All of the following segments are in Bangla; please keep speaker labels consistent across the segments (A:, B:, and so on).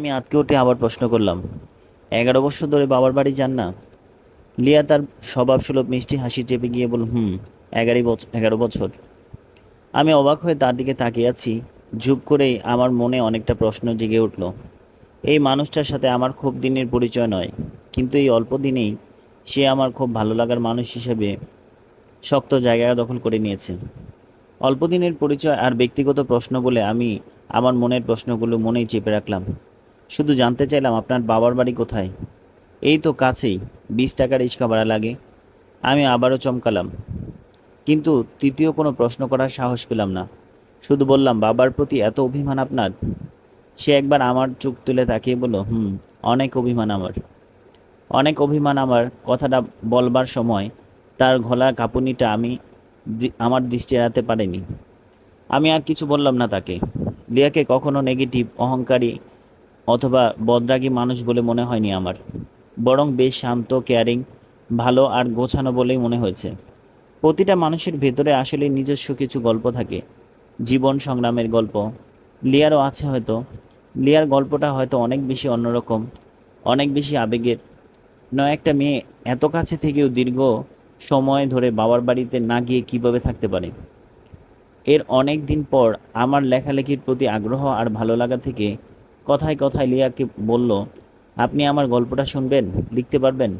A: আমি আতকে উঠে আবার প্রশ্ন করলাম, এগারো বছর ধরে বাবার বাড়ি যান না? লিয়া তার স্বভাব সুলভ মিষ্টি হাসি চেপে গিয়ে বলল, হুম এগারো বছর এগারো বছর। আমি অবাক হয়ে তার দিকে তাকিয়ে আছি ঝুপ করেই আমার মনে অনেকটা প্রশ্ন জেগে উঠল, এই মানুষটার সাথে আমার খুব দিনের পরিচয় নয়, কিন্তু এই অল্প দিনেই সে আমার খুব ভালো লাগার মানুষ হিসেবে শক্ত জায়গা দখল করে নিয়েছে। অল্প দিনের পরিচয় আর ব্যক্তিগত প্রশ্ন বলে আমি আমার মনের প্রশ্নগুলো মনেই চেপে রাখলাম শুধু জানতে চাইলাম আপনার বাবার বাড়ি কোথায়? এই তো কাছেই, বিশ টাকা রিক্সা ভাড়া লাগে। আমি আবারও চমকালাম। কিন্তু তৃতীয় কোনো প্রশ্ন করার সাহস পেলাম না। শুধু বললাম, বাবার প্রতি এত অভিমান আপনার? সে একবার আমার চোখ তুলে তাকিয়ে বলল, হুম, অনেক অভিমান আমার। অনেক অভিমান আমার কথাটা বলবার সময়। তার গলার কাঁপুনিটা আমি আমার দৃষ্টি এড়াতে পারিনি। আমি আর কিছু বললাম না তাকে। লিয়াকে কখনো নেগেটিভ অহংকারী অথবা বদরাগী মানুষ বলে মনে হয়নি আমার। বরং বেশ শান্ত কেয়ারিং ভালো আর গোছানো বলেই মনে হয়েছে। প্রতিটা মানুষের ভেতরে আসলে নিজস্ব কিছু গল্প থাকে। জীবন সংগ্রামের গল্প। লিয়ারও আছে হয়তো। লিয়ার গল্পটা হয়তো অনেক বেশি অন্যরকম, অনেক বেশি আবেগের। নয়, একটা মেয়ে এত কাছে থেকেও দীর্ঘ সময় ধরে বাবার বাড়িতে না গিয়ে কীভাবে থাকতে পারে? এর অনেক দিন পর আমার লেখালেখির প্রতি আগ্রহ আর ভালো লাগা থেকে কথায় কথায় লিয়াকে বলল, আপনি আমার গল্পটা শুনবেন? লিখতে পারবেন?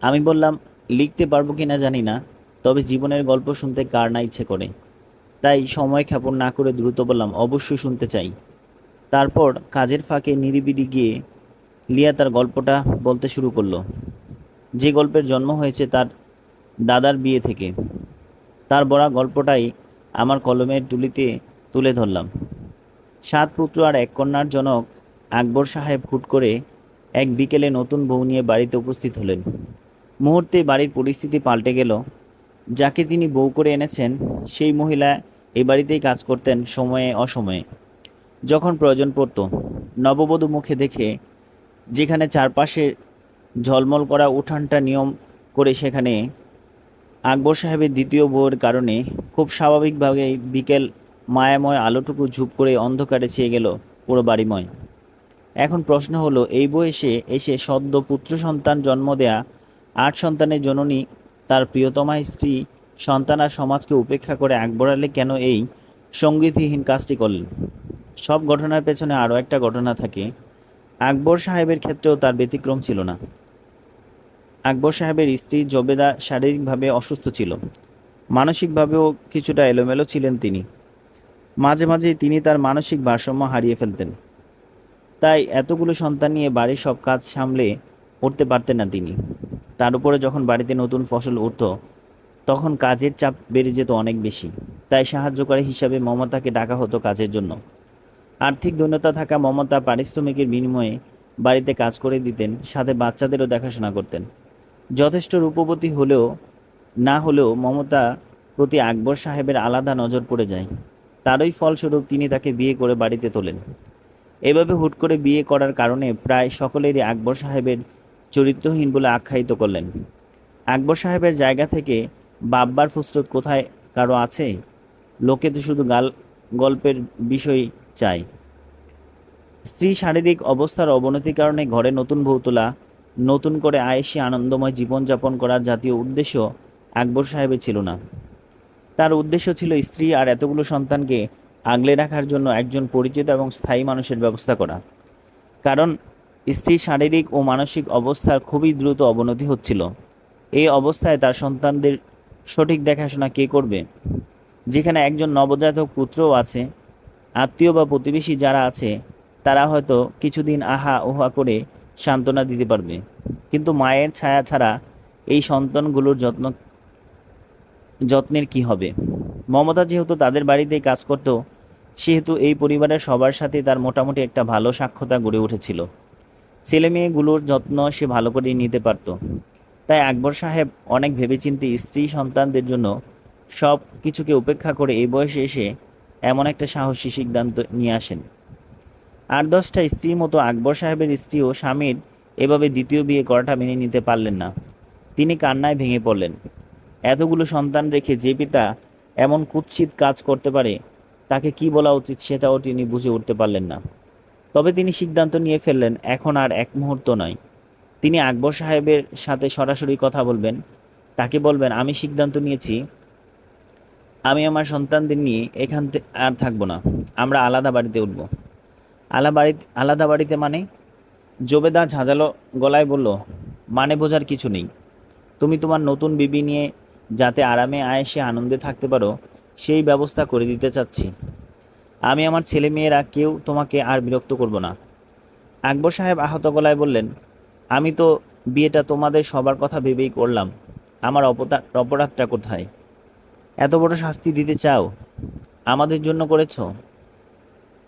A: আমি বললাম, লিখতে পারব কি না জানি না, তবে জীবনের গল্প শুনতে কার না ইচ্ছে করে। তাই সময় ক্ষেপণ না করে দ্রুত বললাম, অবশ্যই শুনতে চাই। তারপর কাজের ফাঁকে নিরিবিলি গিয়ে লিয়া তার গল্পটা বলতে শুরু করল। যে গল্পের জন্ম হয়েছে তার দাদার বিয়ে থেকে। তার বড়া গল্পটাই আমার কলমের তুলিতে তুলে ধরলাম। সাত পুত্র আর এক কন্যার জনক আকবর সাহেব হুট করে এক বিকেলে নতুন বউ নিয়ে বাড়িতে উপস্থিত হলেন। মুহূর্তে বাড়ির পরিস্থিতি পাল্টে গেল। যাকে তিনি বউ করে এনেছেন, সেই মহিলা এই বাড়িতেই কাজ করতেন সময়ে অসময়ে। যখন প্রয়োজন পড়ত, নববধূ মুখে দেখে যেখানে চারপাশে ঝলমল করা উঠানটা নিয়ম করে সেখানে আকবর সাহেবের দ্বিতীয় বউয়ের কারণে খুব স্বাভাবিকভাবেই বিকেল মায়াময় আলোটুকু ঝুপ করে অন্ধকারে ছেয়ে গেল পুরো বাড়িময়। এখন প্রশ্ন হলো, এই বয়সে এসে সদ্য পুত্র সন্তান জন্ম দেয়া, আট সন্তানের জননী, তার প্রিয়তমা স্ত্রী, সন্তান আর সমাজকে উপেক্ষা করে আকবর আলী কেন এই সঙ্গীতহীন কাজটি করলেন? সব ঘটনার পেছনে আরও একটা ঘটনা থাকে। আকবর সাহেবের ক্ষেত্রেও তার ব্যতিক্রম ছিল না। আকবর সাহেবের স্ত্রী জবেদা শারীরিকভাবে অসুস্থ ছিল। মানসিকভাবেও কিছুটা এলোমেলো ছিলেন তিনি। মাঝে মাঝে তিনি তার মানসিক ভারসাম্য হারিয়ে ফেলতেন। তাই এতগুলো সন্তান নিয়ে বাড়ির সব কাজ সামলে উঠতে পারতেন না তিনি। তার উপরে যখন বাড়িতে নতুন ফসল উঠত, তখন কাজের চাপ বেড়ে যেত অনেক বেশি। তাই সাহায্যকারী হিসাবে মমতাকে ডাকা হতো কাজের জন্য। আর্থিক দৈন্যতা থাকা মমতা পারিশ্রমিকের বিনিময়ে বাড়িতে কাজ করে দিতেন, সাথে বাচ্চাদেরও দেখাশোনা করতেন। যথেষ্ট রূপবতী হলেও, না হলেও মমতা প্রতি আকবর সাহেবের আলাদা নজর পড়ে যায়। তারই ফলস্বরূপ তিনি তাকে বিয়ে করে বাড়িতে তোলেন। এভাবে হুট করে বিয়ে করার কারণে প্রায় সকলেরই আকবর সাহেবের চরিত্রহীন বলে আখ্যায়িত করলেন। আকবর সাহেবের জায়গা থেকে বাব্বার ফুসরত কোথায় কারও আছে? লোকে তো শুধু গাল গল্পের বিষয় চায়। স্ত্রী শারীরিক অবস্থার অবনতির কারণে ঘরে নতুন বউ তোলা, নতুন করে আয়েসি আনন্দময় জীবনযাপন করার জাতীয় উদ্দেশ্য আকবর সাহেবের ছিল না। তার উদ্দেশ্য ছিল স্ত্রী আর এতগুলো সন্তানকে আগলে রাখার জন্য একজন পরিচিত এবং স্থায়ী মানুষের ব্যবস্থা করা। কারণ স্ত্রীর শারীরিক ও মানসিক অবস্থার খুবই দ্রুত অবনতি হচ্ছিল। এই অবস্থায় তার সন্তানদের সঠিক দেখাশোনা কে করবে? যেখানে একজন নবজাতক পুত্রও আছে, আত্মীয় বা প্রতিবেশী যারা আছে, তারা হয়তো কিছুদিন আহা ওহা করে সান্ত্বনা দিতে পারবে। কিন্তু মায়ের ছায়া ছাড়া এই সন্তানগুলোর যত্ন যত্নের কি হবে? মমতা যেহেতু তাদের বাড়িতেই কাজ করত, সেহেতু এই পরিবারের সবার সাথে তার মোটামুটি একটা ভালো সাক্ষতা গড়ে উঠেছিল। ছেলে মেয়েগুলোর যত্ন সে ভালো করে নিতে পারত। তাই আকবর সাহেব অনেক ভেবেচিন্তে স্ত্রী সন্তানদের জন্য সব কিছুকে উপেক্ষা করে এই বয়সে এসে এমন একটা সাহসী সিদ্ধান্ত নিয়ে আসেন। আট দশটা স্ত্রীর মতো আকবর সাহেবের স্ত্রী ও স্বামীর এভাবে দ্বিতীয় বিয়ে করাটা মেনে নিতে পারলেন না। তিনি কান্নায় ভেঙে পড়লেন। এতগুলো সন্তান রেখে যে পিতা এমন কুৎসিত কাজ করতে পারে, তাকে কি বলা উচিত সেটাও তিনি বুঝে উঠতে পারলেন না। তবে তিনি সিদ্ধান্ত নিয়ে ফেললেন, এখন আর এক মুহূর্ত নয়। তিনি আকবর সাহেবের সাথে সরাসরি কথা বলবেন। তাকে বলবেন, আমি সিদ্ধান্ত নিয়েছি। আমি আমার সন্তানদের নিয়ে এখান থেকে আর থাকব না। আমরা আলাদা বাড়িতে উঠব। আলা বাড়ি আলাদা বাড়িতে মানে? জোবেদা ঝাঁঝালো গলায় বলল মানে বোঝার কিছু নেই। তুমি তোমার নতুন বিবি নিয়ে যাতে আরামে আয়েসে আনন্দে থাকতে পারো, সেই ব্যবস্থা করে দিতে চাচ্ছি। আমি আমার ছেলে মেয়েরা কেউ তোমাকে আর বিরক্ত করব না। আকবর সাহেব আহত গলায় বললেন, আমি তো বিয়েটা তোমাদের সবার কথা ভেবেই করলাম। আমার অপরাধটা কোথায়? এত বড় শাস্তি দিতে চাও? আমাদের জন্য করেছ?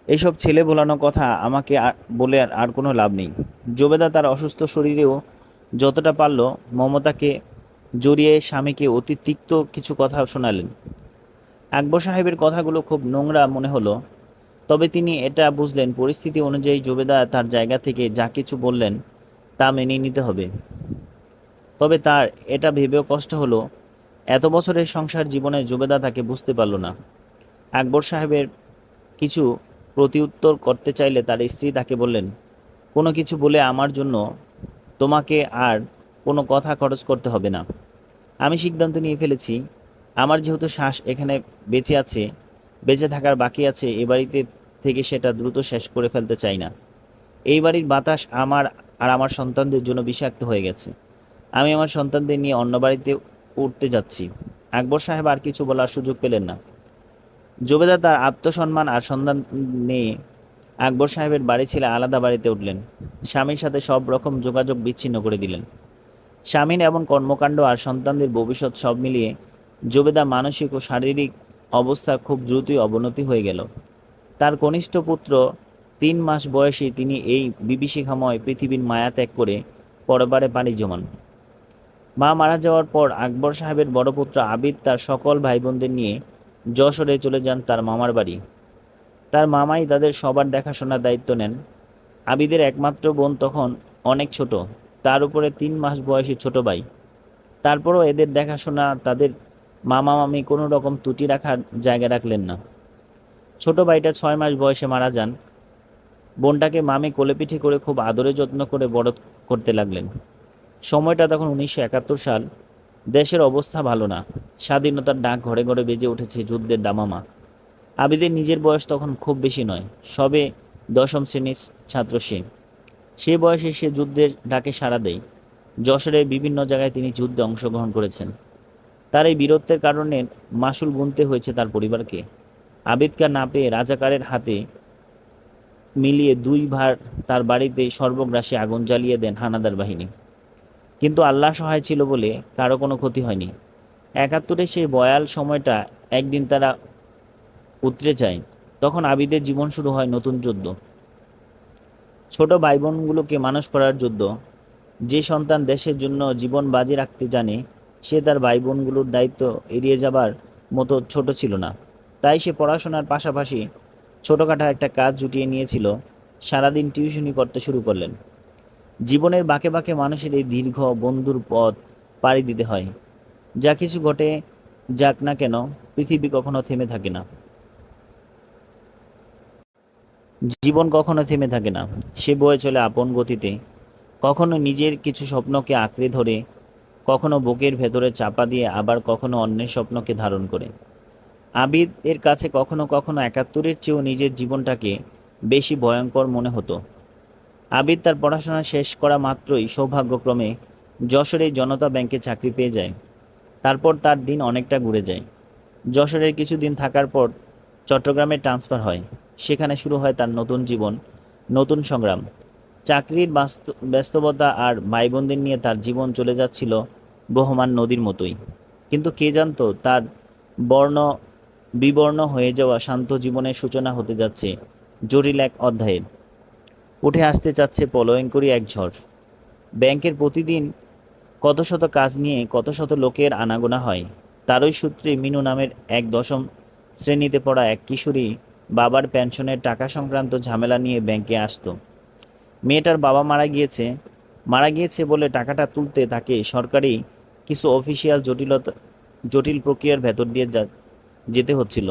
A: এইসব ছেলে ভোলানো কথা আমাকে বলে আর কোনো লাভ নেই। জোবেদা তার অসুস্থ শরীরেও যতটা পারল মমতাকে জড়িয়ে স্বামীকে অতি তিক্ত কিছু কথা শোনালেন। আকবর সাহেবের কথাগুলো খুব নোংরা মনে হলো, তবে তিনি এটা বুঝলেন, পরিস্থিতি অনুযায়ী জবেদা তার জায়গা থেকে যা কিছু বললেন তা মেনে নিতে হবে। তবে তার এটা ভেবেও কষ্ট হলো, এত বছরের সংসার জীবনে জবেদা তাকে বুঝতে পারল না। আকবর সাহেবের কিছু প্রতিউত্তর করতে চাইলে তার স্ত্রী তাকে বললেন, কোনো কিছু বলে আমার জন্য তোমাকে আর কোনো কথা খরচ করতে হবে না। আমি সিদ্ধান্ত নিয়ে ফেলেছি, আমার যেহেতু শ্বাস এখানে বেঁচে আছে, বেঁচে থাকার বাকি আছে, এ বাড়িতে থেকে সেটা দ্রুত শেষ করে ফেলতে চাই না। এই বাড়ির বাতাস আমার আর আমার সন্তানদের জন্য বিষাক্ত হয়ে গেছে। আমি আমার সন্তানদের নিয়ে অন্য বাড়িতে উঠতে যাচ্ছি। আকবর সাহেব আর কিছু বলার সুযোগ পেলেন না। জবেদা তার আত্মসম্মান আর সন্ধান নিয়ে আকবর সাহেবের বাড়ি ছেলে আলাদা বাড়িতে উঠলেন। স্বামীর সাথে সব রকম যোগাযোগ বিচ্ছিন্ন করে দিলেন। স্বামীর এবং কর্মকাণ্ড আর সন্তানদের ভবিষ্যৎ সব মিলিয়ে জবেদা মানসিক ও শারীরিক অবস্থা খুব দ্রুতই অবনতি হয়ে গেল। তার কনিষ্ঠ পুত্র তিন মাস বয়সে তিনি এই বিভীষিকাময় পৃথিবীর মায়া ত্যাগ করে পরবারে পাড়ি জমান। মা মারা যাওয়ার পর আকবর সাহেবের বড় পুত্র আবিদ তার সকল ভাই বোনদের নিয়ে যশোরে চলে যান তার মামার বাড়ি। তার মামাই তাদের সবার দেখাশোনার দায়িত্ব নেন। আবিদের একমাত্র বোন তখন অনেক ছোট। তার উপরে তিন মাস বয়সী ছোট ভাই। তারপরও এদের দেখাশোনা, তাদের মামা মামি কোনো রকম ত্রুটি রাখার জায়গা রাখলেন না। ছোট ভাইটা ছয় মাস বয়সে মারা যান। বোনটাকে মামি কোলেপিঠে করে খুব আদরে যত্ন করে বড় করতে লাগলেন। সময়টা তখন উনিশশো একাত্তর সাল। দেশের অবস্থা ভালো না। স্বাধীনতার ডাক ঘরে ঘরে বেজে উঠেছে যুদ্ধের দামামা। আবিদের নিজের বয়স তখন খুব বেশি নয়। সবে দশম শ্রেণির ছাত্র সে। সে বয়সে সে যুদ্ধের ডাকে সাড়া দেয়। যশোরের বিভিন্ন জায়গায় তিনি যুদ্ধে অংশগ্রহণ করেছেন। তার এই বীরত্বের কারণে মাসুল গুনতে হয়েছে তার পরিবারকে। আবিদকে না পেয়ে রাজাকারের হাতে মিলিয়ে দুই ভার তার বাড়িতে সর্বগ্রাসী আগুন জ্বালিয়ে দেন হানাদার বাহিনী। কিন্তু আল্লাহ সহায় ছিল বলে কারও কোনো ক্ষতি হয়নি। একাত্তরে সেই বয়াল সময়টা একদিন তারা উতরে যায়, তখন আবিদের জীবন শুরু হয় নতুন যুদ্ধ। ছোট ভাই বোনগুলোকে মানুষ করার যুদ্ধ। যে সন্তান দেশের জন্য জীবন বাজি রাখতে জানে, সে তার ভাই বোনগুলোর দায়িত্ব এড়িয়ে যাবার মতো ছোট ছিল না। তাই সে পড়াশোনার পাশাপাশি ছোটোখাটো একটা কাজ জুটিয়ে নিয়েছিল, সারাদিন টিউশনি করতে শুরু করলেন। জীবনের বাঁকে বাঁকে মানুষের এই দীর্ঘ বন্ধুর পথ পাড়ি দিতে হয়। যা কিছু ঘটে যাক না কেন, পৃথিবী কখনো থেমে থাকে না। জীবন কখনো থেমে থাকে না। সে বয়ে চলে আপন গতিতে। কখনো নিজের কিছু স্বপ্নকে আঁকড়ে ধরে, কখনো বুকের ভেতরে চাপা দিয়ে আবার কখনো অন্যের স্বপ্নকে ধারণ করে। আবিদ এর কাছে কখনো কখনো একাত্তরের চেয়েও নিজের জীবনটাকে বেশি ভয়ঙ্কর মনে হতো। আবিদ তার পড়াশোনা শেষ করা মাত্রই সৌভাগ্যক্রমে যশোরে জনতা ব্যাংকে চাকরি পেয়ে যায়। তারপর তার দিন অনেকটা ঘুরে যায়। যশোরের কিছুদিন থাকার পর চট্টগ্রামে ট্রান্সফার হয়। সেখানে শুরু হয় তার নতুন জীবন, নতুন সংগ্রাম। চাকরির ব্যস্ততা আর ভাই বোনদের নিয়ে তার জীবন চলে যাচ্ছিল বহমান নদীর মতোই। কিন্তু কে জানতো তার বর্ণ বিবর্ণ হয়ে যাওয়া শান্ত জীবনের সূচনা হতে যাচ্ছে জটিল এক অধ্যায়ের। উঠে আসতে চাচ্ছে পলয়ঙ্করী এক ঝড়। ব্যাংকের প্রতিদিন কত শত কাজ নিয়ে কত শত লোকের আনাগোনা হয়, তারই সূত্রে মিনু নামের এক দশম শ্রেণীতে পড়া এক কিশোরী বাবার পেনশনের টাকা সংক্রান্ত ঝামেলা নিয়ে ব্যাংকে আসতো। মেয়েটার বাবা মারা গিয়েছে। মারা গিয়েছে বলে টাকাটা তুলতে তাকে সরকারি কিছু অফিসিয়াল জটিলতা, জটিল প্রক্রিয়ার ভেতর দিয়ে যা, যেতে হচ্ছিল।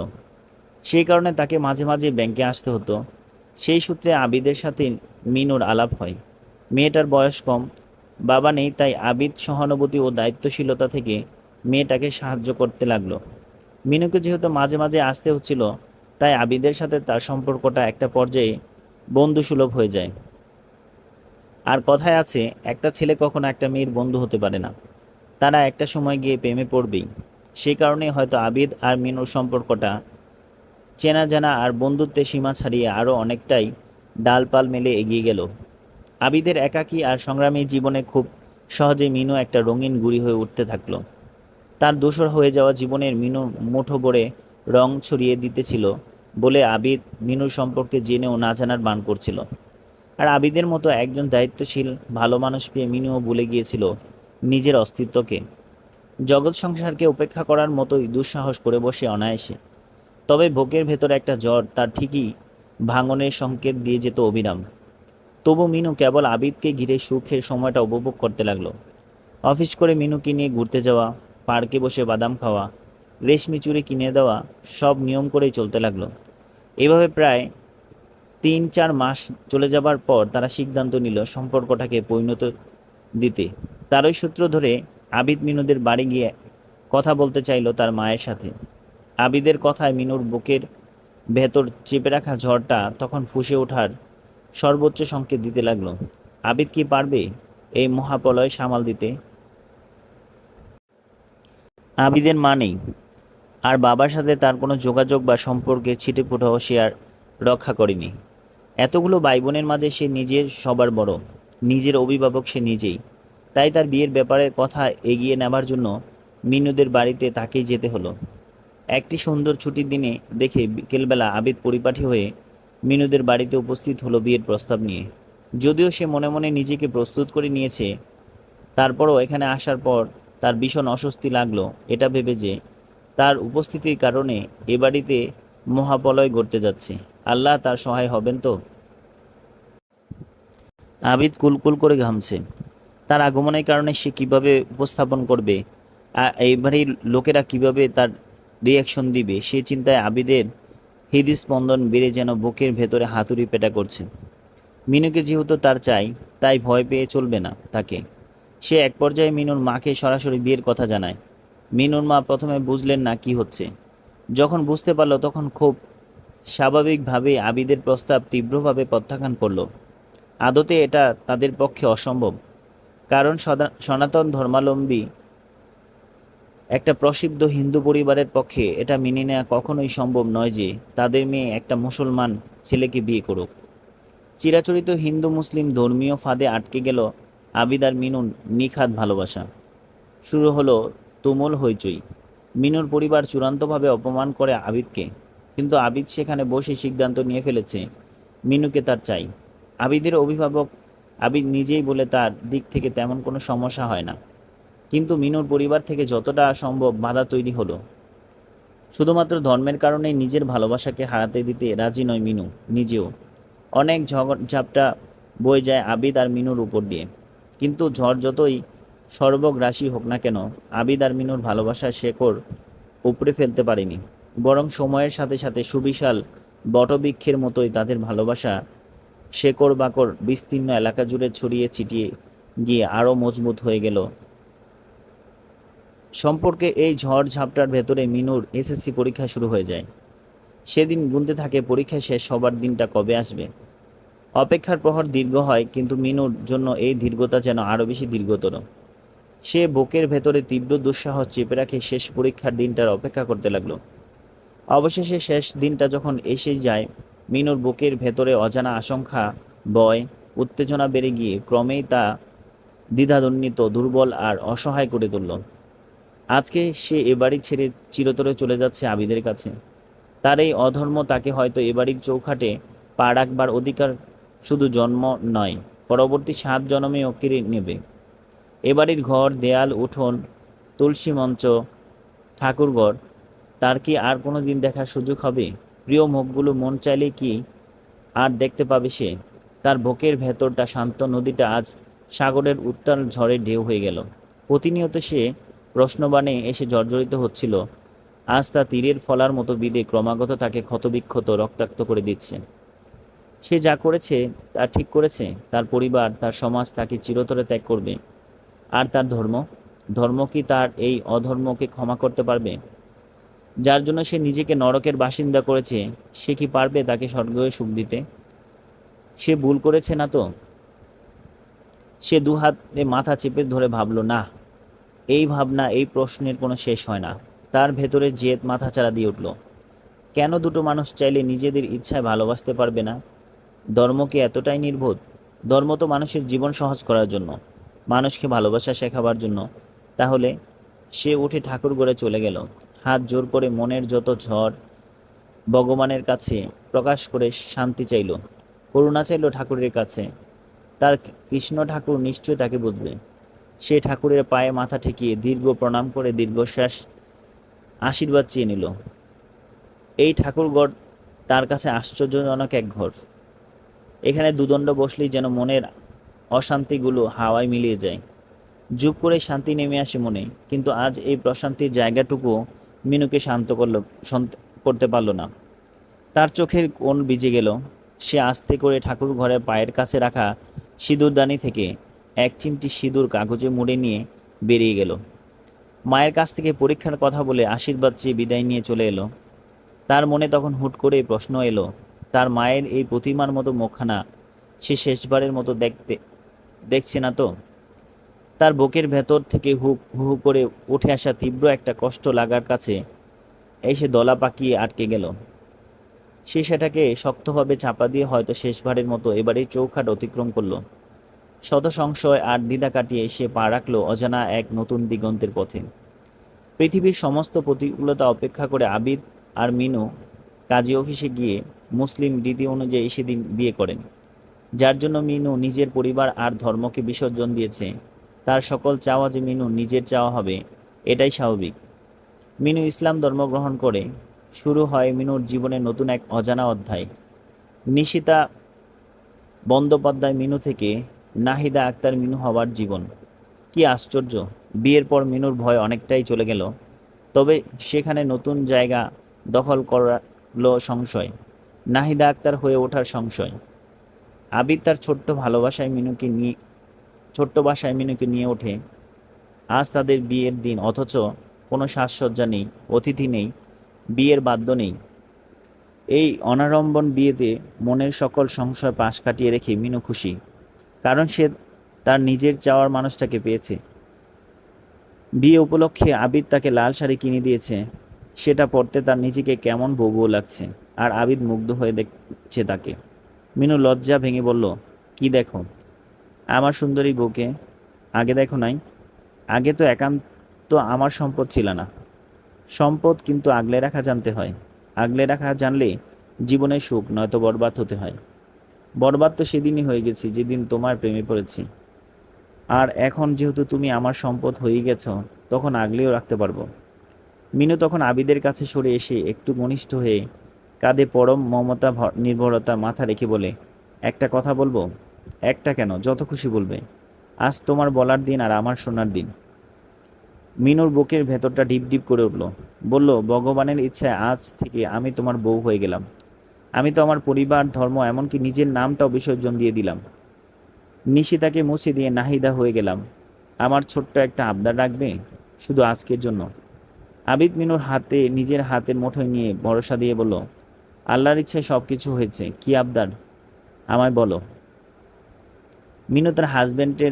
A: সেই কারণে তাকে মাঝে মাঝে ব্যাংকে আসতে হতো। সেই সূত্রে আবিদের সাথে মিনুর আলাপ হয়। মেয়েটার বয়স কম, বাবা নেই, তাই আবিদ সহানুভূতি ও দায়িত্বশীলতা থেকে মেয়েটাকে সাহায্য করতে লাগল। মিনুকে যেহেতু মাঝে মাঝে আসতে হচ্ছিল, তাই আবিদের সাথে তার সম্পর্কটা একটা পর্যায়ে বন্ধুসুলভ হয়ে যায়। আর কথায় আছে, একটা ছেলে কখনো একটা মেয়ের বন্ধু হতে পারে না। তারা একটা সময় গিয়ে প্রেমে পড়বেই। সে কারণে হয়তো আবিদ আর মিনুর সম্পর্কটা চেনা জানা আর বন্ধুত্বের সীমা ছাড়িয়ে আরও অনেকটাই ডালপাল মেলে এগিয়ে গেল। আবিদের একাকী আর সংগ্রামী জীবনে খুব সহজে মিনু একটা রঙিন গুড়ি হয়ে উঠতে থাকল। তার দোসর হয়ে যাওয়া জীবনের মিনু মুঠো ভরে রং ছড়িয়ে দিতেছিল বলে আবিদ মিনুর সম্পর্কে জেনেও না জানার বান করছিল। আর আবিদের মতো একজন দায়িত্বশীল, ভালো মানুষ পেয়ে মিনুও ভুলে গিয়েছিল নিজের অস্তিত্বকে। জগৎ সংসারকে উপেক্ষা করার মতোই দুঃসাহস করে বসে অনায়াসে। তবে বুকের ভেতরে একটা জ্বর তার ঠিকই ভাঙনের সংকেত দিয়ে যেত অবিরাম তবু মিনু কেবল আবিদকে ঘিরে সুখের সময়টা উপভোগ করতে লাগল। অফিস করে মিনুকে নিয়ে ঘুরতে যাওয়া পার্কে বসে বাদাম খাওয়া, রেশমি চুড়ি কিনে দেওয়া, সব নিয়ম করেই চলতে লাগল। এভাবে প্রায় তিন চার মাস চলে যাবার পর তারা সিদ্ধান্ত নিল সম্পর্কটাকে পরিণত দিতে। তারই সূত্র ধরে আবিদ মিনুদের বাড়ি গিয়ে কথা বলতে চাইল তার মায়ের সাথে। আবিদের কথায় মিনুর বুকের ভেতর চেপে রাখা ঝড়টা তখন ফুসে ওঠার সর্বোচ্চ সংকেত দিতে লাগল। আবিদ কি পারবে এই মহাপলয় সামাল দিতে? আবিদের মা নেই। আর বাবার সাথে তার কোনো যোগাযোগ বা সম্পর্কের ছিটে সে আর রক্ষা করেনি। এতগুলো ভাই বোনের মাঝে সে নিজের সবার বড়। নিজের অভিভাবক সে নিজেই। তাই তার বিয়ের ব্যাপারের কথা এগিয়ে নেবার জন্য মিনুদের বাড়িতে তাকেই যেতে হলো। একটি সুন্দর ছুটির দিনে দেখে বিকেলবেলা আবিদ পরিপাঠী হয়ে মিনুদের বাড়িতে উপস্থিত হলো বিয়ের প্রস্তাব নিয়ে। যদিও সে মনে মনে নিজেকে প্রস্তুত করে নিয়েছে, তারপরও এখানে আসার পর তার ভীষণ অস্বস্তি লাগল। এটা ভেবে যে তার উপস্থিতির কারণে এ বাড়িতে মহাপলয় ঘটতে যাচ্ছে। আল্লাহ তার সহায় হবেন তো? আবিদ কুলকুল করে ঘামছে। তার আগমনের কারণে সে কীভাবে উপস্থাপন করবে? এই বাড়ির লোকেরা কীভাবে তার রিয়াকশন দিবে? সে চিন্তায় আবিদের হৃদস্পন্দন বেড়ে যেন বুকের ভেতরে হাতুড়ি পেটা করছে। মিনুকে যেহেতু তার চাই, তাই ভয় পেয়ে চলবে না তাকে। সে এক পর্যায়ে মিনুর মাকে সরাসরি বিয়ের কথা জানায়। মিনুর মা প্রথমে বুঝলেন না কি হচ্ছে। যখন বুঝতে পারল, তখন খুব স্বাভাবিকভাবে আবিদের প্রস্তাব তীব্রভাবে প্রত্যাখ্যান করল। আদতে এটা তাদের পক্ষে অসম্ভব, কারণ সনাতন ধর্মাবলম্বী একটা প্রসিদ্ধ হিন্দু পরিবারের পক্ষে এটা মেনে নেওয়া কখনোই সম্ভব নয় যে তাদের মেয়ে একটা মুসলমান ছেলেকে বিয়ে করুক। চিরাচরিত হিন্দু মুসলিম ধর্মীয় ফাঁদে আটকে গেল আবিদ আর মিনুর নিখাত ভালোবাসা। শুরু হলো তুমুল হইচই। মিনুর পরিবার চূড়ান্তভাবে অপমান করে আবিদকে, কিন্তু আবিদ সেখানে বসে সিদ্ধান্ত নিয়ে ফেলেছে, মিনুকে তার চাই। আবিদের অভিভাবক আবিদ নিজেই বলে তার দিক থেকে তেমন কোনো সমস্যা হয় না। কিন্তু মিনুর পরিবার থেকে যতটা সম্ভব বাধা তৈরি হলো। শুধুমাত্র ধর্মের কারণে নিজের ভালোবাসাকে হারাতে দিতে রাজি নয় মিনু, নিজেও। অনেক ঝড় ঝাপটা বয়ে যায় আবিদ আর মিনুর উপর দিয়ে। কিন্তু ঝড় যতই সর্বগ্রাসী হোক না কেন, আবিদ আর মিনুর ভালোবাসার শেকড় উপড়ে ফেলতে পারেনি। বরং সময়ের সাথে সাথে সুবিশাল বটবৃক্ষের মতোই তাদের ভালোবাসা শেকড় বাকড় বিস্তীর্ণ এলাকা জুড়ে ছড়িয়ে ছিটিয়ে গিয়ে আরও মজবুত হয়ে গেল। সম্পর্কে এই ঝড় ঝাপটার ভেতরে মিনুর এসএসসি পরীক্ষা শুরু হয়ে যায়। সেদিন গুনতে থাকে পরীক্ষা শেষ হবার দিনটা কবে আসবে? অপেক্ষার প্রহর দীর্ঘ হয়, কিন্তু মিনুর জন্য এই দীর্ঘতা যেন আরও বেশি দীর্ঘতর। সে বুকের ভেতরে তীব্র দুঃসাহস চেপে রাখে, শেষ পরীক্ষার দিনটার অপেক্ষা করতে লাগল। অবশেষে শেষ দিনটা যখন এসে যায়, মিনুর বুকের ভেতরে অজানা আশঙ্কা বয় উত্তেজনা বেড়ে গিয়ে ক্রমেই তা দ্বিধাদ্বন্দ্বিত, দুর্বল আর অসহায় করে তুলল। আজকে সে এ বাড়ি ছেড়ে চিরতরে চলে যাচ্ছে আবিদের কাছে। তার এই অধর্ম তাকে হয়তো এ বাড়ির চৌখাটে পা রাখবার অধিকার শুধু জন্ম নয়, পরবর্তী সাত জন্মেও কেড়ে নেবে। এ বাড়ির ঘর, দেয়াল, উঠোন, তুলসী মঞ্চ, ঠাকুরঘর, তার কি আর কোনো দিন দেখার সুযোগ হবে? প্রিয় মুখগুলো মন চাইলে কি আর দেখতে পাবে সে? তার বুকের ভেতরটা শান্ত, নদীটা আজ সাগরের উত্তাল ঝড়ে ঢেউ হয়ে গেল। প্রতিনিয়ত সে প্রশ্নবাণে এসে জর্জরিত হচ্ছিল। আজ তা তীরের ফলার মতো বিদে ক্রমাগত তাকে ক্ষতবিক্ষত, রক্তাক্ত করে দিচ্ছে। সে যা করেছে, তা ঠিক করেছে, তার পরিবার, তার সমাজ তাকে চিরতরে ত্যাগ করবে। আর তার ধর্ম? ধর্ম কি তার এই অধর্মকে ক্ষমা করতে পারবে? যার জন্য সে নিজেকে নরকের বাসিন্দা করেছে, সে কি পারবে তাকে স্বর্গীয় সুখ দিতে? সে ভুল করেছে না তো? সে দু হাতে মাথা চেপে ধরে ভাবল, না, এই ভাবনা, এই প্রশ্নের কোনো শেষ হয় না। তার ভেতরে জেদ মাথাচাড়া দিয়ে উঠল। কেন দুটো মানুষ চাইলে নিজেদের ইচ্ছায় ভালোবাসতে পারবে না? ধর্ম কি এতটাই নির্বোধ? ধর্ম তো মানুষের জীবন সহজ করার জন্য, মানুষকে ভালোবাসা শেখাবার জন্য। তাহলে সে উঠে ঠাকুর গড়ে চলে গেল। হাত জোর করে মনের যত ঝড় ভগবানের কাছে প্রকাশ করে শান্তি চাইল। করুণা চাইল ঠাকুরের কাছে। তার কৃষ্ণ ঠাকুর নিশ্চয় তাকে বুঝবে। সে ঠাকুরের পায়ে মাথা ঠেকিয়ে দীর্ঘ প্রণাম করে দীর্ঘশ্বাস আশীর্বাদ চেয়ে নিল। এই ঠাকুরগড় তার কাছে আশ্চর্যজনক এক ঘর। এখানে দুদণ্ড বসলেই যেন মনের অশান্তিগুলো হাওয়ায় মিলিয়ে যায়। যুগ করে শান্তি নেমে আসে মনে, কিন্তু আজ এই প্রশান্তির জায়গাটুকু মিনুকে শান্ত করল করতে পারল না। তার চোখের কোণ বিজে গেল। সে আস্তে করে ঠাকুর ঘরের পায়ের কাছে রাখা সিঁদুরদানি থেকে এক চিমটি সিঁদুর কাগজে মুড়ে নিয়ে বেরিয়ে গেল। মায়ের কাছ থেকে পরীক্ষার কথা বলে আশীর্বাদ চেয়ে বিদায় নিয়ে চলে এলো। তার মনে তখন হুট করে প্রশ্ন এলো তার মায়ের এই প্রতিমার মতো মুখখানা সে শেষবারের মতো দেখতে, দেখছে না তো? তার বুকের ভেতর থেকে হু হু করে উঠে আসা তীব্র একটা কষ্ট লাগার কাছে এসে দলা পাকিয়ে আটকে গেল। সে সেটাকে শক্তভাবে চাপা দিয়ে হয়তো শেষবারের মতো এবারেই চৌখাট অতিক্রম করল। শত সংশয় আর দ্বিধা কাটিয়ে সে পা রাখল অজানা এক নতুন দিগন্তের পথে। পৃথিবীর সমস্ত প্রতিকূলতা অপেক্ষা করে আবিদ আর মিনু কাজী অফিসে গিয়ে মুসলিম রীতি অনুযায়ী সেদিন বিয়ে করেন, যার জন্য মিনু নিজের পরিবার আর ধর্মকে বিসর্জন দিয়েছে। তার সকল চাওয়া যে মিনু নিজের চাওয়া হবে, এটাই স্বাভাবিক। মিনু ইসলাম ধর্ম গ্রহণ করে, শুরু হয় মিনুর জীবনের নতুন এক অজানা অধ্যায়। নিশিতা বন্দ্যোপাধ্যায় মিনু থেকে নাহিদা আক্তার মিনু হওয়ার জীবন। কি আশ্চর্য, বিয়ের পর মিনুর ভয় অনেকটাই চলে গেল। তবে সেখানে নতুন জায়গা দখল করালো সংশয়। নাহিদা আক্তার হয়ে ওঠার সংশয়। আবির তার ছোট্ট ভালোবাসায় মিনুকে নিয়ে, ছোট্ট বাসায় মিনুকে নিয়ে ওঠে। আজ তাদের বিয়ের দিন, অথচ কোনো সাজসজ্জা নেই, অতিথি নেই, বিয়ের বাদ্য নেই। এই অনারম্বন বিয়েতে মনের সকল সংশয় পাশ কাটিয়ে রেখে মিনু খুশি, কারণ সে তার নিজের চাওয়ার মানুষটাকে পেয়েছে। বিয়ে উপলক্ষে আবির তাকে লাল শাড়ি কিনে দিয়েছে। সেটা পরতে তার নিজেকে কেমন বউ লাগছে। আর আবিদ মুগ্ধ হয়ে দেখছে তাকে। মিনু লজ্জা ভেঙে বলল, কি দেখো? আমার সুন্দরী বউকে আগে দেখো নাই। আগে তো একান্ত আমার সম্পদ ছিল না। সম্পদ কিন্তু আগলে রাখা জানতে হয়। আগলে রাখা জানলে জীবনের সুখ, নয়তো বরবাদ হতে হয়। বরবাদ তো সেদিনই হয়ে গেছি, যেদিন তোমার প্রেমে পড়েছি। আর এখন যেহেতু তুমি আমার সম্পদ হয়ে গেছো, তখন আগলেও রাখতে পারব। মিনু তখন আবিদের কাছে সরে এসে একটু ঘনিষ্ঠ হয়ে কাঁধে পরম মমতা ভর- নির্ভরতা মাথা রেখে বলে, একটা কথা বলব? একটা কেন? যত খুশি বলবে। আজ তোমার বলার দিন আর আমার শোনার দিন। মিনুর বুকের ভেতরটা ডিপ ডিপ করে উঠল। বলল, ভগবানের ইচ্ছায় আজ থেকে আমি তোমার বউ হয়ে গেলাম। আমি তো আমার পরিবার, ধর্ম, এমনকি নিজের নামটাও বিসর্জন দিয়ে দিলাম। নিশিতাকে মুছে দিয়ে নাহিদা হয়ে গেলাম। আমার ছোট্ট একটা আবদার রাখবে শুধু আজকের জন্য। আবিদ মিনুর হাতে, নিজের হাতের মুঠোয় নিয়ে ভরসা দিয়ে বলল আল্লাহর ইচ্ছায় সব কিছু হয়েছে। কি আবদার? আমায় বলো। মিনু তার হাজব্যান্ডের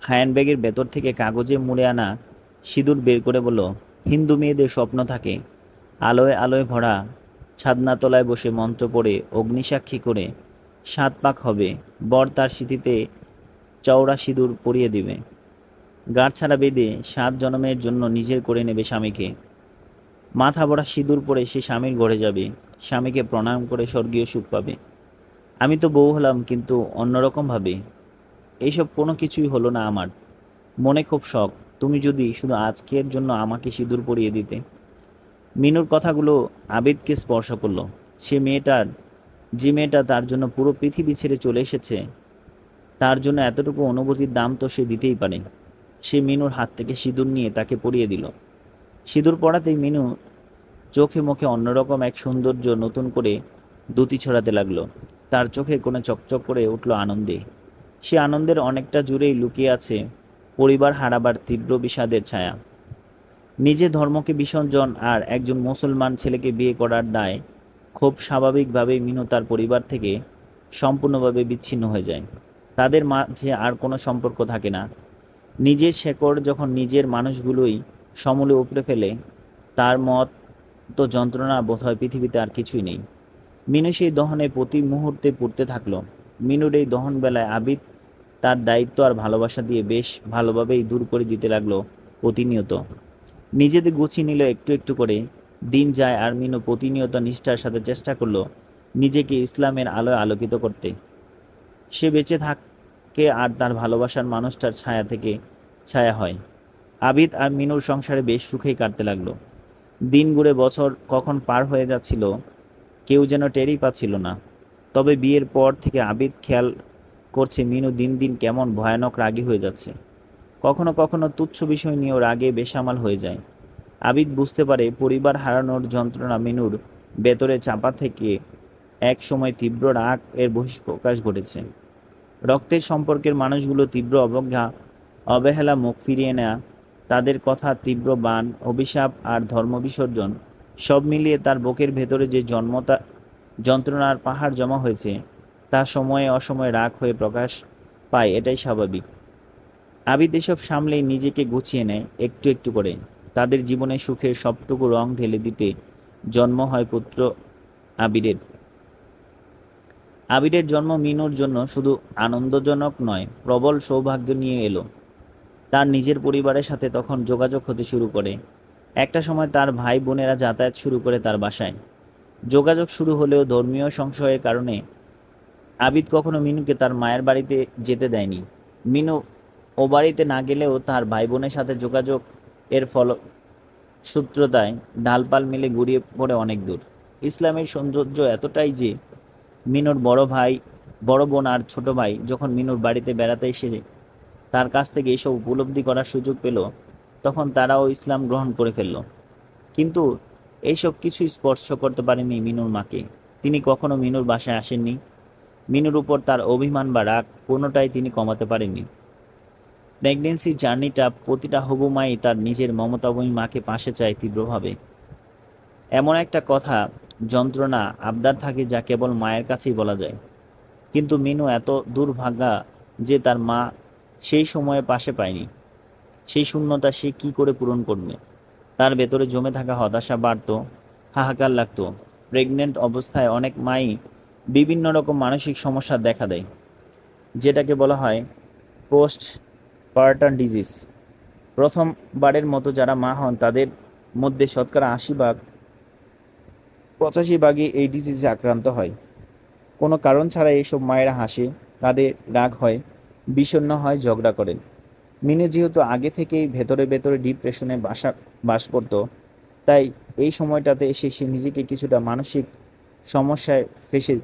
A: হ্যান্ডব্যাগের ভেতর থেকে কাগজে মুড়ে আনা সিঁদুর বের করে বলল, হিন্দু মেয়েদের স্বপ্ন থাকে। আলোয় আলোয় ভরা ছাদনা তলায় বসে মন্ত্র পড়ে, অগ্নিসাক্ষী করে সাত পাক হবে। বর তার স্মৃতিতে চওড়া সিঁদুর পরিয়ে দিবে। গাঁট ছাড়া বেঁধে সাত জন্মের জন্য নিজের করে নেবে স্বামীকে। মাথা ভরা সিঁদুর পরে সে স্বামীর ঘরে যাবে। স্বামীকে প্রণাম করে স্বর্গীয় সুখ পাবে। আমি তো বউ হলাম, কিন্তু অন্যরকমভাবে। এইসব কোনো কিছুই হলো না আমার। মনে খুব শখ, তুমি যদি শুধু আজকের জন্য আমাকে সিঁদুর পরিয়ে দিতে। মিনুর কথাগুলো আবিদকে স্পর্শ করল। সে মেয়েটার, যে মেয়েটা তার জন্য পুরো পৃথিবী ছেড়ে চলে এসেছে, তার জন্য এতটুকু অনুভূতির দাম তো সে দিতেই পারে। সে মিনুর হাত থেকে সিঁদুর নিয়ে তাকে পরিয়ে দিল। সিঁদুর পড়াতেই মিনু চোখে মুখে অন্যরকম এক সৌন্দর্য নতুন করে দুতি ছড়াতে লাগল। তার চোখে কোনো চকচক করে উঠল আনন্দে। সে আনন্দের অনেকটা জুড়েই লুকিয়ে আছে পরিবার হারাবার তীব্র বিষাদের ছায়া। নিজে ধর্মকে বিসর্জন আর একজন মুসলমান ছেলেকে বিয়ে করার দায় খুব স্বাভাবিকভাবেই মিনু তার পরিবার থেকে সম্পূর্ণভাবে বিচ্ছিন্ন হয়ে যায়। তাদের মাঝে আর কোনো সম্পর্ক থাকে না। নিজের শেকড় যখন নিজের মানুষগুলোই সমূলে উপড়ে ফেলে, তার মত তো যন্ত্রণা বোধ হয় পৃথিবীতে আর কিছুই নেই। মিনু সেই দহনে প্রতি মুহূর্তে পড়তে থাকল। মিনুর এই দহন বেলায় আবিদ তার দায়িত্ব আর ভালোবাসা দিয়ে বেশ ভালোভাবেই দূর করে দিতে লাগল প্রতিনিয়ত। নিজেদের গুছিয়ে নিল একটু একটু করে। দিন যায় আর মিনু প্রতিনিয়ত নিষ্ঠার সাথে চেষ্টা করল নিজেকে ইসলামের আলোয় আলোকিত করতে। সে বেঁচে থাকে আর তার ভালোবাসার মানুষটার ছায়া থেকে ছায়া হয়। আবিদ আর মিনুর সংসারে বেশ সুখেই কাটতে লাগল। দিন ঘুরে বছর কখন পার হয়ে যাচ্ছিল, কেউ যেন টেরই পাচ্ছিল না। তবে বিয়ের পর থেকে আবিদ খেয়াল করছে মিনু দিন দিন কেমন ভয়ানক রাগী হয়ে যাচ্ছে। কখনো কখনো তুচ্ছ বিষয় নিয়েও রাগে বেসামাল হয়ে যায়। আবিদ বুঝতে পারে পরিবার হারানোর যন্ত্রণা মিনুর ভেতরে চাপা থেকে এক সময় তীব্র রাগ এর বহিঃপ্রকাশ ঘটেছে। রক্তের সম্পর্কের মানুষগুলো তীব্র অবজ্ঞা, অবহেলা, মুখ ফিরিয়ে নেয়া তাদের কথা তীব্র বান অভিশাপ আর ধর্ম বিসর্জন সব মিলিয়ে তার বুকের ভেতরে যে জন্মতা, যন্ত্রণার পাহাড় জমা হয়েছে, তা সময়ে অসময়ে রাগ হয়ে প্রকাশ পায়, এটাই স্বাভাবিক। আবিদ এসব সামলেই নিজেকে গুছিয়ে নেয়, একটু একটু করে। তাদের জীবনে সুখের সবটুকু রং ঢেলে দিতে জন্ম হয় পুত্র আবিরের। আবিরের জন্ম মিনুর জন্য শুধু আনন্দজনক নয়, প্রবল সৌভাগ্য নিয়ে এলো। তার নিজের পরিবারের সাথে তখন যোগাযোগ হতে শুরু করে। একটা সময় তার ভাই বোনেরা যাতায়াত শুরু করে তার বাসায়। যোগাযোগ শুরু হলেও ধর্মীয় সংশয়ের কারণে আবিদ কখনো মিনুকে তার মায়ের বাড়িতে যেতে দেয়নি। মিনু ও বাড়িতে না গেলেও তার ভাই বোনের সাথে যোগাযোগ এর ফল সূত্রতায় ডালপাল মিলে গড়িয়ে পড়ে অনেক দূর। ইসলামের সৌন্দর্য এতটাই যে, মিনুর বড় ভাই, বড় বোন আর ছোট ভাই যখন মিনুর বাড়িতে বেড়াতে এসে তার কাছ থেকে এইসব উপলব্ধি করার সুযোগ পেল, তখন তারাও ইসলাম গ্রহণ করে ফেলল। কিন্তু এইসব কিছু স্পর্শ করতে পারেনি মিনুর মাকে। তিনি কখনো মিনুর বাসায় আসেননি। মিনুর উপর তার অভিমান বা রাগ কোনোটাই তিনি কমাতে পারেননি। প্রেগনেন্সি জার্নিটা প্রতিটা হবু মাই তার নিজের মমতাময়ী মাকে পাশে চায় তীব্রভাবে। এমন একটা কথা, যন্ত্রণা, আবদার থাকে যা কেবল মায়ের কাছেই বলা যায়। কিন্তু মিনু এত দুর্ভাগা যে তার মা সেই সময়ে পাশে পায়নি। সেই শূন্যতা সে কি করে পূরণ করবে? তার ভেতরে জমে থাকা হতাশা বাড়ত, হাহাকার লাগতো। প্রেগনেন্ট অবস্থায় অনেক মাই বিভিন্ন রকম মানসিক সমস্যা দেখা দেয়, যেটাকে বলা হয় পোস্ট পার্টন ডিজিজ প্রথমবারের মতো যারা মা হন, তাদের মধ্যে শতকরা আশি ভাগ, পঁচাশি ভাগই এই ডিজিজে আক্রান্ত হয়। কোনো কারণ ছাড়া এইসব মায়েরা হাসে, কাঁদে, রাগ হয়। বিষণ্ণ হয়, ঝগড়া করেন। মিনু যেহেতু আগে থেকেই ভেতরে ভেতরে ডিপ্রেশনে বাসা, বাস করত, তাই এই সময়টাতে এসে সে নিজেকে কিছুটা মানসিক সমস্যায় ফেসে,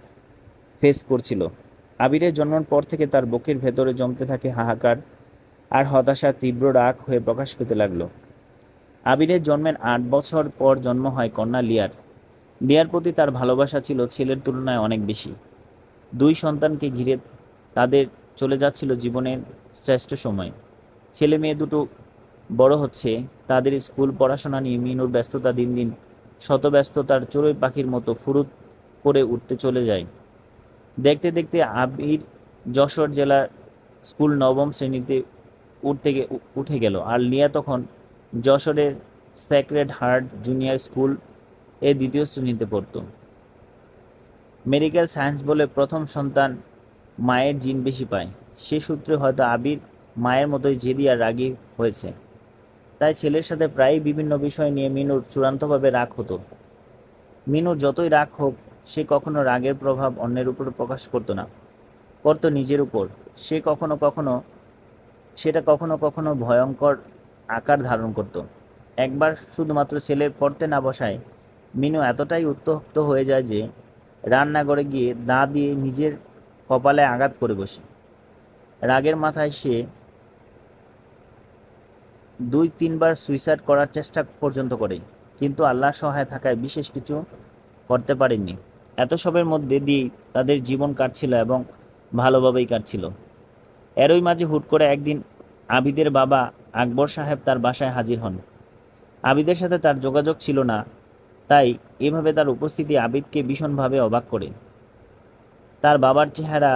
A: ফেস করছিল। আবিরের জন্মের পর থেকে তার বুকের ভেতরে জমতে থাকে হাহাকার আর হতাশার তীব্র রাগ হয়ে প্রকাশ পেতে লাগল। আবিরের জন্মের আট বছর পর জন্ম হয় কন্যা লিয়ার। লিয়ার প্রতি তার ভালোবাসা ছিল ছেলের তুলনায় অনেক বেশি। দুই সন্তানকে ঘিরে তাদের চলে যাচ্ছিল জীবনের শ্রেষ্ঠ সময়। ছেলে মেয়ে দুটো বড় হচ্ছে, তাদের স্কুল পড়াশোনা নিয়ে মিনুর ব্যস্ততা দিন দিন শত ব্যস্ততার চড়ুই পাখির মতো ফুরুত করে উঠতে চলে যায়। দেখতে দেখতে আবির যশোর জেলার স্কুল নবম শ্রেণীতে উঠতে উঠে গেল আর লিয়া তখন যশোরের স্যাক্রেড হার্ট জুনিয়র স্কুল এ দ্বিতীয় শ্রেণীতে পড়তো। মেডিকেল সায়েন্স বলে প্রথম সন্তান মায়ের জিন বেশি পায়। সে সূত্রে হয়তো আবির মায়ের মতোই জেদি আর রাগী হয়েছে। তাই ছেলের সাথে প্রায়ই বিভিন্ন বিষয় নিয়ে মিনুর চূড়ান্তভাবে রাগ হতো। মিনুর যতই রাগ হোক, সে কখনো রাগের প্রভাব অন্যের উপর প্রকাশ করতো না। করতো নিজের উপর। সে কখনো কখনো, সেটা কখনো কখনো ভয়ঙ্কর আকার ধারণ করত। একবার শুধুমাত্র ছেলে পড়তে না বসায়, মিনু এতটাই উত্তপ্ত হয়ে যায় যে, রান্নাঘরে গিয়ে দা দিয়ে নিজের কপালে আঘাত করে বসে। রাগের মাথায় সে দুই তিনবার সুইসাইড করার চেষ্টা পর্যন্ত করে, কিন্তু আল্লাহর সহায় থাকায় বিশেষ কিছু করতে পারেননি। এত সবের মধ্যে দিয়েই তাদের জীবন কাটছিল এবং ভালোভাবেই কাটছিল। এরই মাঝে হুট করে একদিন আবিদের বাবা আকবর সাহেব তার বাসায় হাজির হন। আবিদের সাথে তার যোগাযোগ ছিল না, তাই এভাবে তার উপস্থিতি আবিদকে ভীষণভাবে অবাক করে। তার বাবার চেহারা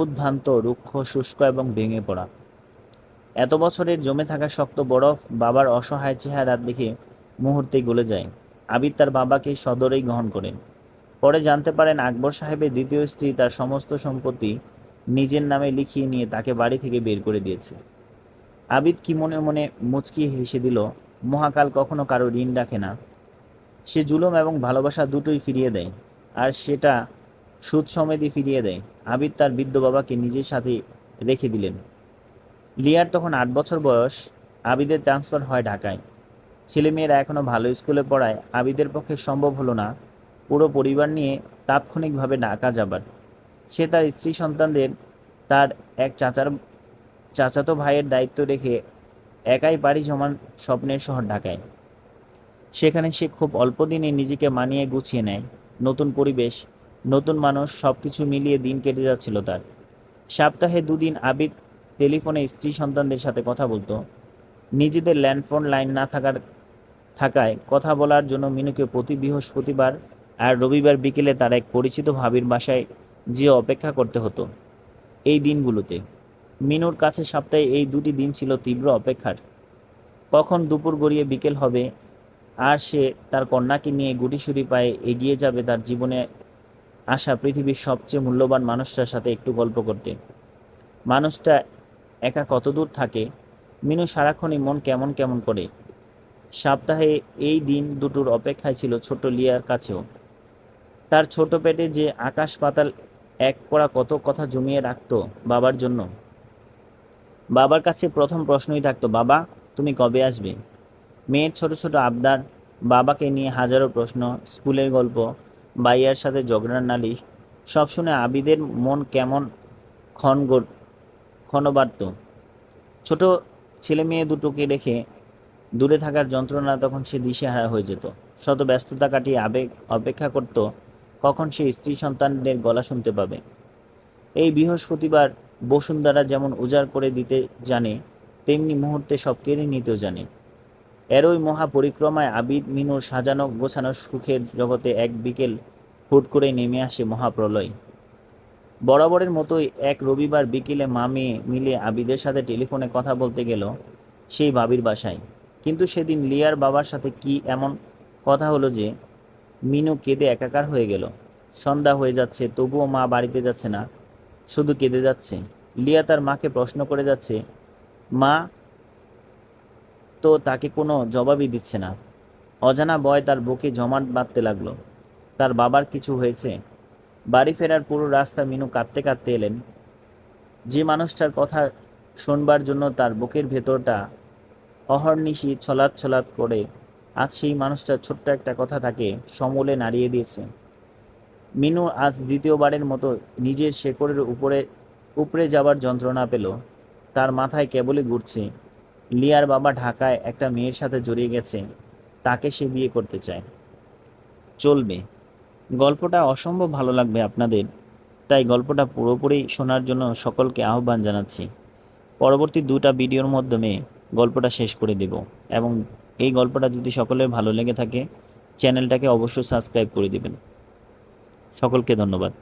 A: উদ্ভ্রান্ত, রুক্ষ, শুষ্ক এবং ভেঙে পড়া। এত বছরের জমে থাকা শক্ত বরফ বাবার অসহায় চেহারা দেখে মুহূর্তে গলে যায়। আবিদ তার বাবাকে সদরেই গ্রহণ করেন। পরে জানতে পারেন আকবর সাহেবের দ্বিতীয় স্ত্রী তার সমস্ত সম্পত্তি নিজের নামে লিখিয়ে নিয়ে তাকে বাড়ি থেকে বের করে দিয়েছে। আবিদ কি মনে মনে মুচকি হেসে দিল, মহাকাল কখনো কারও ঋণ রাখে না। সে জুলুম এবং ভালোবাসা দুটোই ফিরিয়ে দেয়, আর সেটা সুদ সমেতই ফিরিয়ে দেয়। আবিদ তার বৃদ্ধ বাবাকে নিজের সাথে রেখে দিলেন। লিয়ার তখন আট বছর বয়স। আবিদের ট্রান্সফার হয় ঢাকায়। ছেলেমেয়েরা এখনও ভালো স্কুলে পড়ায়। আবিদের পক্ষে সম্ভব হলো না। পুরো পরিবার নিয়ে তাৎক্ষণিকভাবে ঢাকা যাবার। সে তার স্ত্রী সন্তানদের তার এক চাচার, চাচাতো ভাইয়ের দায়িত্ব রেখে একাই বাড়ি জমান স্বপ্নের শহর ঢাকায়। সেখানে সে খুব অল্প দিনে নিজেকে মানিয়ে গুছিয়ে নেয়। নতুন পরিবেশ নতুন মানুষ সব কিছু মিলিয়ে দিন কেটে যাচ্ছিল তার। সপ্তাহে দুদিন আবিদ টেলিফোনে স্ত্রী সন্তানদের সাথে কথা বলতো। নিজেদের ল্যান্ডফোন লাইন না থাকার থাকায় কথা বলার জন্য মিনুকে প্রতি বৃহস্পতিবার আর রবিবার বিকেলে তার এক পরিচিত ভাবির বাসায় যে অপেক্ষা করতে হতো। এই দিনগুলোতে মিনুর কাছে সপ্তাহে এই দুটি দিন ছিল তীব্র অপেক্ষার। কখন দুপুর গড়িয়ে বিকেল হবে আর সে তার কন্যাকে নিয়ে গুটিসুরি পায়ে এগিয়ে যাবে তার জীবনে আসা পৃথিবীর সবচেয়ে মূল্যবান মানুষটার সাথে একটু গল্প করতে মানুষটা একা কতদূর থাকে, মিনু সারাক্ষণই মন কেমন কেমন করে। সপ্তাহে এই দিন দুটোর অপেক্ষায় ছিল ছোট লিয়ার কাছেও। তার ছোট পেটে যে আকাশ পাতাল এক করা কত কথা জমিয়ে রাখত বাবার জন্য। বাবার কাছে প্রথম প্রশ্নই থাকতো, বাবা, তুমি কবে আসবে? মেয়ের ছোট ছোট আবদার, বাবাকে নিয়ে হাজারো প্রশ্ন, স্কুলের গল্প বাইয়ার সাথে ঝগড়ার নালিশ সব শুনে আবিদের মন কেমন ক্ষণ ক্ষণবার্ত। ছোট ছেলে মেয়ে দুটোকে রেখে দূরে থাকার যন্ত্রণা তখন সে দিশেহারা হয়ে যেত। শত ব্যস্ততা কাটিয়ে আবেগ অপেক্ষা করত কখন সে স্ত্রী সন্তানদের গলা শুনতে পাবে। এই বৃহস্পতিবার বসুন্ধরা যেমন উজাড় করে দিতে জানে, তেমনি মুহূর্তে সব কেড়ে নিতেও জানে। এরই মহা পরিক্রমায় আবিদ মিনুর সাজানো গোছানো সুখের জগতে এক বিকেল হুট করে নেমে আসে মহাপ্রলয়। বরাবরের মতোই এক রবিবার বিকেলে মা মেয়ে মিলে আবিদের সাথে টেলিফোনে কথা বলতে গেল সেই ভাবির বাসায়। কিন্তু সেদিন লিয়ার বাবার সাথে কি এমন কথা হলো যে মিনু কেঁদে একাকার হয়ে গেল। সন্ধ্যা হয়ে যাচ্ছে, তবুও মা বাড়িতে যাচ্ছে না, শুধু কেঁদে যাচ্ছে। লিয়া তার মাকে প্রশ্ন করে যাচ্ছে, মা তো তাকে কোনো জবাবই দিচ্ছে না। অজানা বয় তার বুকে জমাট বাঁধতে লাগল। তার বাবার কিছু হয়েছে। বাড়ি ফেরার পুরো রাস্তা মিনু কাঁদতে কাঁদতে এলেন। যে মানুষটার কথা শোনবার জন্য তার বুকের ভেতরটা অহর্নিশি ছলাৎ ছলাৎ করে, আজ সেই মানুষটা ছোট্ট একটা কথা তাকে সমূলে নাড়িয়ে দিয়েছে। মিনু আজ দ্বিতীয়বারের মতো নিজের শেকড়ের উপরে উপরে যাবার যন্ত্রণা পেল। তার মাথায় কেবলই ঘুরছে। লিয়ার বাবা ঢাকায় একটা মেয়ের সাথে জড়িয়ে গেছে, তাকে সে বিয়ে করতে চায়। চলবে। গল্পটা অসম্ভব ভালো লাগবে আপনাদের, তাই গল্পটা পুরোপুরি শোনার জন্য সকলকে আহ্বান জানাচ্ছি। পরবর্তী দুটা ভিডিওর মাধ্যমে গল্পটা শেষ করে দেব এবং এই গল্পটা যদি সকলের ভালো লেগে থাকে, চ্যানেলটাকে অবশ্যই সাবস্ক্রাইব করে দেবেন। সকলকে ধন্যবাদ।